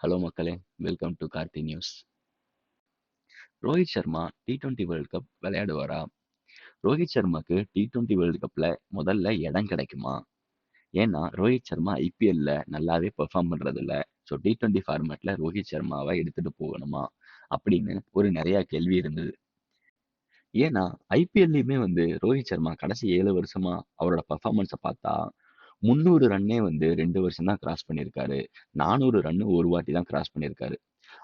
Hello மக்களே! Welcome to Karthi news. Rohit Sharma T20 world cup விளையாடுவாரா? ரோஹித் சர்மாக்கு டி20 வேர்ல்ட் கப்ல முதல்ல இடம் கிடைக்குமா? ஏன்னா, ரோஹித் சர்மா ஐபிஎல்ல நல்லாவே பெர்ஃபார்ம் பண்றதில்ல. ஸோ டி டுவெண்ட்டி ஃபார்மேட்டில் ரோஹித் சர்மாவை எடுத்துட்டு போகணுமா? அப்படின்னு ஒரு நிறையா கேள்வி இருந்தது. ஏன்னா, ஐபிஎல்லையுமே வந்து ரோஹித் சர்மா கடைசி ஏழு வருஷமா அவரோட பர்ஃபார்மன்ஸை பார்த்தா, 300 ரன்னே வந்து ரெண்டு வருஷம் தான் கிராஸ் பண்ணியிருக்காரு. 400 ரன்னு ஒரு வாட்டி தான் கிராஸ் பண்ணியிருக்காரு.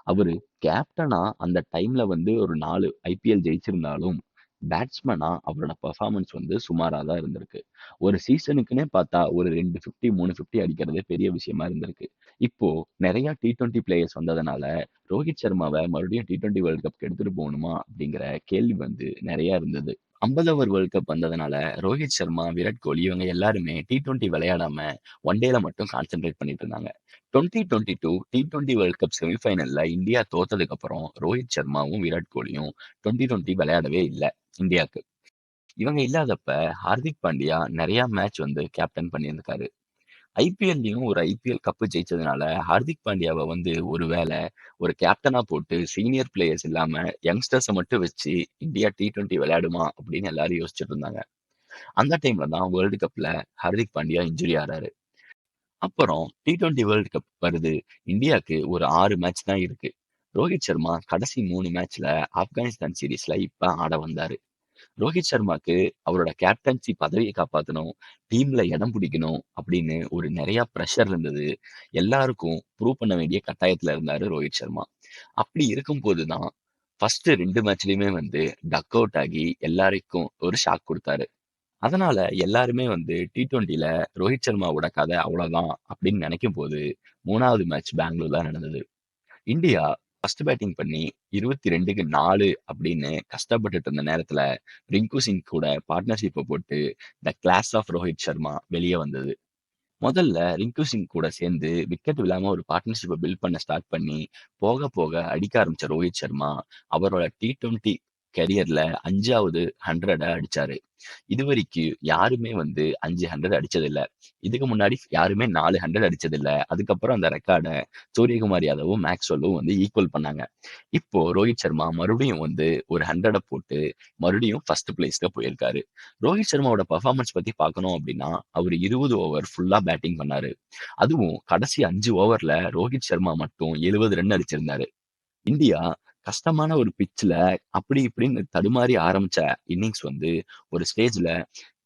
அவர் கேப்டனா அந்த டைம்ல வந்து ஒரு நாலு ஐபிஎல் ஜெயிச்சிருந்தாலும், பேட்ஸ்மேனா அவரோட பெர்ஃபார்மன்ஸ் வந்து சுமாராக தான் இருந்திருக்கு. ஒரு சீசனுக்குன்னே பார்த்தா ஒரு 2 50, 3 50 அடிக்கிறதே பெரிய விஷயமா இருந்திருக்கு. இப்போ நெறைய டி20 பிளேயர்ஸ் வந்ததுனால, ரோஹித் சர்மாவை மறுபடியும் டி20 வேர்ல்ட் கப்க்கு எடுத்துட்டு போகணுமா? அப்படிங்கிற கேள்வி வந்து நிறைய இருந்தது. 50 ஓவர் வேர்ல்ட் கப் வந்ததுனால, ரோஹித் சர்மா, விராட் கோலி இவங்க எல்லாருமே டி20 விளையாடாம ஒன் டேல மட்டும் கான்சென்ட்ரேட் பண்ணிட்டு இருந்தாங்க. 2022 டி20 வேர்ல்ட் கப் செமிஃபைனல்ல இந்தியா தோத்ததுக்கு அப்புறம் ரோஹித் சர்மாவும், விராட் கோலியும் 2020 விளையாடவே இல்லை இந்தியாக்கு. இவங்க இல்லாதப்ப ஹார்திக் பாண்டியா நிறைய மேட்ச் வந்து கேப்டன் பண்ணியிருக்காரு. ஐபிஎல்லையும் ஒரு ஐபிஎல் கப்பு ஜெயிச்சதுனால, ஹார்திக் பாண்டியாவை வந்து ஒரு வேளை ஒரு கேப்டனா போட்டு சீனியர் பிளேயர்ஸ் இல்லாம யங்ஸ்டர்ஸை மட்டும் வச்சு இந்தியா டி20 விளையாடுமா? அப்படின்னு எல்லாரும் யோசிச்சுட்டு இருந்தாங்க. அந்த டைம்ல தான் வேர்ல்டு கப்ல ஹார்திக் பாண்டியா இன்ஜுரி ஆறாரு. அப்புறம் டி ட்வெண்ட்டி வேர்ல்டு கப் வருது. இந்தியாவுக்கு ஒரு ஆறு மேட்ச் தான் இருக்கு. ரோஹித் சர்மா கடைசி மூணு மேட்ச்ல ஆப்கானிஸ்தான் சீரீஸ்ல இப்ப ஆட வந்தாரு. ரோஹித் சர்மாக்கு அவரோட கேப்டன்சி பதவியை காப்பாத்தணும், டீம்ல இடம் பிடிக்கணும் அப்படின்னு ஒரு நிறைய ப்ரெஷர் இருந்தது. எல்லாருக்கும் ப்ரூவ் பண்ண வேண்டிய கட்டாயத்துல இருந்தாரு ரோஹித் சர்மா. அப்படி இருக்கும்போது தான் ஃபர்ஸ்ட் ரெண்டு மேட்ச்லயுமே வந்து டக் அவுட் ஆகி எல்லாருக்கும் ஒரு ஷாக் கொடுத்தாரு அதனால எல்லாருமே வந்து டி20ல ரோஹித் சர்மாவோட கதை அவ்வளவுதான் அப்படின்னு நினைக்கும் போது மூணாவது மேட்ச் பெங்களூர்ல நடந்தது. இந்தியா ஃபர்ஸ்ட் பேட்டிங் பண்ணி 22க்கு 4 அப்படின்னு கஷ்டப்பட்டுட்டு இருந்த நேரத்துல, ரிங்கு சிங் கூட பார்ட்னர்ஷிப்பை போட்டு the class of Rohit Sharma வெளியே வந்தது. முதல்ல ரிங்கு சிங் கூட சேர்ந்து விக்கெட் விழாம ஒரு பார்ட்னர்ஷிப்பை பில்ட் பண்ண ஸ்டார்ட் பண்ணி, போக போக அடிக்க ஆரம்பிச்ச ரோஹித் சர்மா, அவரோட டி20 கரியர்ல 5வது 100 அடிச்சாரு. இதுவரைக்கும் யாருமே வந்து 5 100 அடிச்சதில்ல. இதுக்கு முன்னாடி யாருமே 4 100 அடிச்சதில்ல. அதுக்கப்புறம் அந்த ரெக்கார்டை சூரியகுமார் யாதவும், மேக்ஸ்வெல்லும் வந்து ஈக்குவல் பண்ணாங்க. இப்போ ரோஹித் சர்மா மறுபடியும் வந்து ஒரு 100 போட்டு மறுபடியும் ஃபர்ஸ்ட் பிளேஸ்க்கு போயிருக்காரு. ரோஹித் சர்மாவோட பெர்ஃபார்மன்ஸ் பத்தி பார்க்கணும் அப்படின்னா, அவர் இருபது ஓவர் ஃபுல்லா பேட்டிங் பண்ணாரு. அதுவும் கடைசி அஞ்சு ஓவர்ல ரோஹித் சர்மா மட்டும் 70 ரன் அடிச்சிருந்தாரு. இந்தியா கஷ்டமான ஒரு பிச்சில் அப்படி இப்படின்னு தடுமாறி ஆரம்பிச்ச இன்னிங்ஸ் வந்து ஒரு ஸ்டேஜ்ல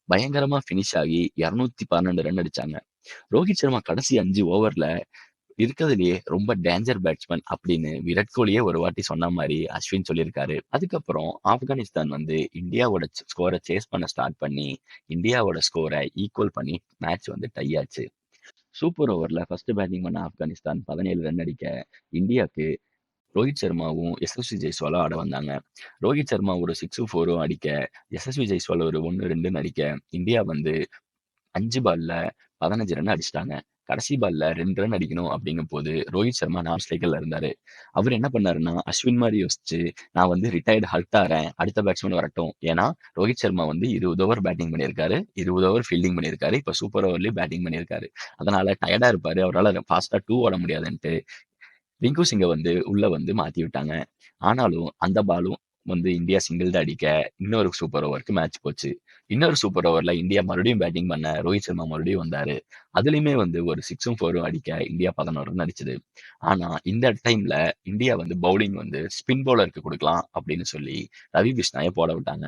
பயங்கரமா ஃபினிஷ் ஆகி 212 ரன் அடிச்சாங்க. ரோஹித் சர்மா கடைசி அஞ்சு ஓவர்ல இருக்கிறதுலயே ரொம்ப டேஞ்சர் பேட்ஸ்மேன் அப்படின்னு விராட் கோலியே ஒரு வாட்டி சொன்ன மாதிரி அஸ்வின் சொல்லியிருக்காரு. அதுக்கப்புறம் ஆப்கானிஸ்தான் வந்து இந்தியாவோட ஸ்கோரை சேஸ் பண்ண ஸ்டார்ட் பண்ணி, இந்தியாவோட ஸ்கோரை ஈக்குவல் பண்ணி மேட்ச் வந்து டை ஆச்சு. சூப்பர் ஓவரில் ஃபர்ஸ்ட் பேட்டிங் பண்ண ஆப்கானிஸ்தான் 17 ரன் அடிக்க, இந்தியாவுக்கு ரோஹித் சர்மாவும், யசஸ்வி ஜெய்ஸ்வாலும் ஆட வந்தாங்க. ரோஹித் சர்மா ஒரு 6, 4ம் அடிக்க, யசஸ்வி ஜெய்ஸ்வால் ஒரு 1, 2ன்னு அடிக்க, இந்தியா வந்து அஞ்சு பால்ல 15 ரன் அடிச்சிட்டாங்க கடைசி பால்ல ரெண்டு ரன் அடிக்கணும் அப்படிங்கும்போது, ரோஹித் சர்மா நான் ஸ்ட்ரைக்கர்ல இருந்தாரு. அவர் என்ன பண்ணாருன்னா, அஸ்வின் மாதிரி யோசிச்சு, நான் வந்து ரிட்டயர்ட் ஹர்ட் ஆறேன். அடுத்த பேட்ஸ்மேன் வரட்டும். ஏன்னா, ரோஹித் சர்மா வந்து 20 ஓவர் பேட்டிங் பண்ணியிருக்காரு. 20 ஓவர் ஃபீல்டிங் பண்ணியிருக்காரு. இப்ப சூப்பர் ஓவர்லயும் பேட்டிங் பண்ணியிருக்காரு. அதனால டயர்டா இருப்பாரு. அவரால ஃபாஸ்ட்டா டூ ஓட முடியாதுன்ட்டு, ரிங்கு சிங்கை வந்து உள்ள வந்து மாத்தி விட்டாங்க. ஆனாலும் அந்த பாலும் வந்து இந்தியா சிங்கிள் தான் அடிக்க, இன்னொரு சூப்பர் ஓவருக்கு மேட்ச் போச்சு. இன்னொரு சூப்பர் ஓவர்ல இந்தியா மறுபடியும் பேட்டிங் பண்ண, ரோஹித் சர்மா மறுபடியும் வந்தாரு. அதுலயுமே வந்து ஒரு 6ம் 4ம் அடிக்க, இந்தியா 11 ரன் அடிச்சது. ஆனா, இந்த டைம்ல இந்தியா வந்து பவுலிங் வந்து ஸ்பின் பவுலருக்கு கொடுக்கலாம் அப்படின்னு சொல்லி ரவி பிஷ்னாய போட விட்டாங்க.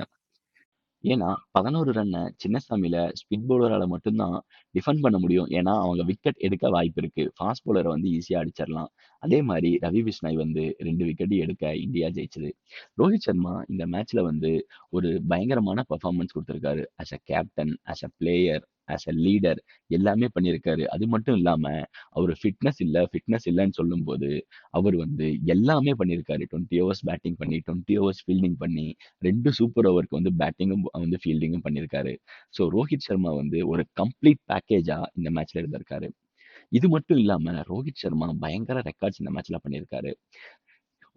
ஏன்னா, 11 ரன்ன சின்னசாமில ஸ்பின் பவுலரால மட்டும்தான் டிஃபெண்ட் பண்ண முடியும். ஏன்னா, அவங்க விக்கெட் எடுக்க வாய்ப்பு இருக்கு. ஃபாஸ்ட் பவுலர வந்து ஈஸியா அடிச்சிரலாம். அதே மாரி ரவி பிஷ்னாய் வந்து 2 விக்கெட் எடுக்க இந்தியா ஜெயிச்சது. ரோஹித் சர்மா இந்த மேட்ச்ல வந்து ஒரு பயங்கரமான performance குடுத்திருக்காரு. As a captain, as a player, as a leader எல்லாமே பண்ணியிருக்காரு. அது மட்டும் இல்லாமல் அவர் ஃபிட்னஸ் இல்லை ஃபிட்னஸ் இல்லைன்னு சொல்லும்போது, அவர் வந்து எல்லாமே பண்ணியிருக்காரு. 20 ஓவர்ஸ் பேட்டிங் பண்ணி, டுவெண்ட்டி ஹவர்ஸ் ஃபீல்டிங் பண்ணி, ரெண்டு சூப்பர் ஓவருக்கு வந்து பேட்டிங்கும் வந்து ஃபீல்டிங்கும் பண்ணியிருக்காரு. ஸோ ரோஹித் சர்மா வந்து ஒரு கம்ப்ளீட் பேக்கேஜாக இந்த மேட்ச்ல இருந்திருக்காரு. இது மட்டும் இல்லாமல் ரோஹித் சர்மா பயங்கர ரெக்கார்ட்ஸ் இந்த மேட்ச்ல பண்ணியிருக்காரு.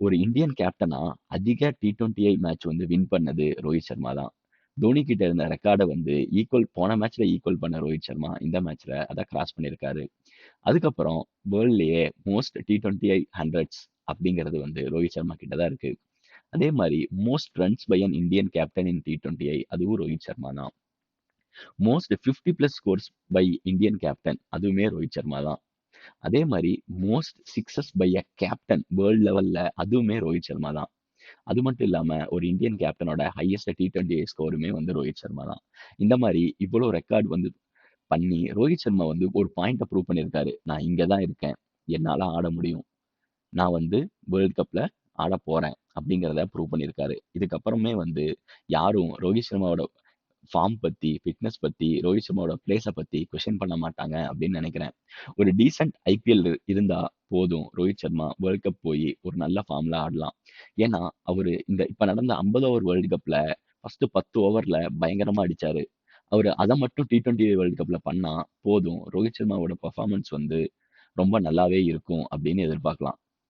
ஒரு இந்தியன் கேப்டனா அதிக டி20ஐ மேட்ச் வந்து வின் பண்ணது ரோஹித் சர்மா தான். தோனி கிட்ட இருந்த ரெக்கார்டை வந்து ஈக்குவல் போன மேட்ச்ல ஈக்குவல் பண்ண ரோஹித் சர்மா இந்த மேட்ச்ல அதை கிராஸ் பண்ணியிருக்காரு. அதுக்கப்புறம் வேர்ல்ட்லயே most T twenty I hundreds அப்படிங்கிறது வந்து ரோஹித் சர்மா கிட்ட தான் இருக்கு. அதே மாதிரி most runs by an Indian captain in T twenty I அதுவும் ரோஹித் சர்மா தான். Most fifty plus scores by Indian captain அதுவுமே ரோஹித் சர்மா தான். அதே மாதிரி most sixes by a captain world லெவல்ல அதுவுமே ரோஹித் சர்மா தான். அது மட்டும் இல்லாமல் ஒரு இந்தியன் கேப்டனோட ஹையஸ்ட் டி ட்வெண்ட்டி ஸ்கோருமே வந்து ரோஹித் சர்மா தான். இந்த மாதிரி இவ்வளோ ரெக்கார்ட் வந்து பண்ணி ரோஹித் சர்மா வந்து ஒரு பாயிண்ட்டை ப்ரூவ் பண்ணியிருக்காரு. நான் இங்கே தான் இருக்கேன். என்னால் ஆட முடியும். நான் வந்து வேர்ல்ட் கப்பில் ஆட போகிறேன் அப்படிங்கிறத ப்ரூவ் பண்ணியிருக்காரு. இதுக்கப்புறமே வந்து யாரும் ரோஹித் சர்மாவோட ஃபார்ம் பற்றி ஃபிட்னஸ் பற்றி ரோஹித் சர்மாவோட பிளேஸை பற்றி கொஷின் பண்ண மாட்டாங்க அப்படின்னு நினைக்கிறேன். ஒரு டீசென்ட் ஐபிஎல் இருந்தால் போதும். ரோஹித் சர்மா வேர்ல்ட் கப் போய் ஒரு நல்ல ஃபார்மில் ஆடலாம். ஏன்னா அவர் இந்த இப்போ நடந்த ஐம்பது ஓவர் வேர்ல்டு கப்பில் ஃபர்ஸ்ட் பத்து ஓவரில் பயங்கரமாக அடிச்சாரு. அவர் அதை மட்டும் டி ட்வெண்ட்டி வேர்ல்டு கப்பில் பண்ணால் போதும். ரோஹித் சர்மாவோட பர்ஃபார்மன்ஸ் வந்து ரொம்ப நல்லாவே இருக்கும் அப்படின்னு எதிர்பார்க்கலாம்.